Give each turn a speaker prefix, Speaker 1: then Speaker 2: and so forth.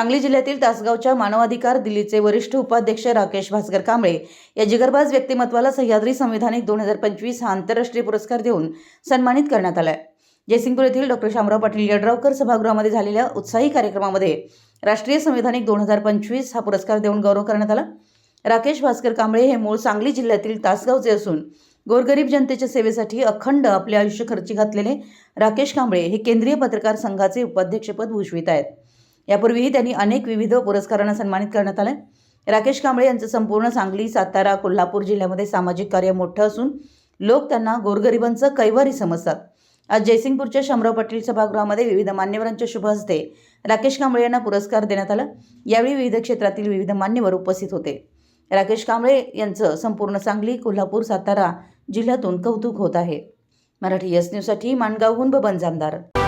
Speaker 1: सांगली जिल्ह्यातील तासगावच्या मानवाधिकार दिल्लीचे वरिष्ठ उपाध्यक्ष राकेश भास्कर कांबळे या जिगरबाज व्यक्तिमत्वाला सह्याद्री संविधानिक दोन हजार पंचवीस हा आंतरराष्ट्रीय पुरस्कार देऊन सन्मानित करण्यात आलाय. जयसिंगपूर येथील डॉक्टर शामराव पाटील यड्रावकर सभागृहामध्ये झालेल्या उत्साही कार्यक्रमामध्ये राष्ट्रीय संविधानिक दोन हजार पंचवीस हा पुरस्कार देऊन गौरव करण्यात आला. राकेश भास्कर कांबळे हे मूळ सांगली जिल्ह्यातील तासगावचे असून गोरगरीब जनतेच्या सेवेसाठी अखंड आपले आयुष्य खर्ची घातलेले राकेश कांबळे हे केंद्रीय पत्रकार संघाचे उपाध्यक्षपद भूषवित आहेत. यापूर्वीही त्यांनी अनेक विविध पुरस्कारांना सन्मानित करण्यात आलं. राकेश कांबळे यांचं संपूर्ण सांगली सातारा कोल्हापूर जिल्ह्यामध्ये सामाजिक कार्य मोठं असून लोक त्यांना गोरगरिबांचं कैवारी समजतात. आज जयसिंगपूरच्या शंभराव पाटील सभागृहामध्ये विविध मान्यवरांच्या शुभ हस्ते राकेश कांबळे यांना पुरस्कार देण्यात आला. यावेळी विविध क्षेत्रातील विविध मान्यवर उपस्थित होते. राकेश कांबळे यांचं संपूर्ण सांगली कोल्हापूर सातारा जिल्ह्यातून कौतुक होत आहे. मराठी यस न्यूजसाठी माणगावहून बबन जामदार.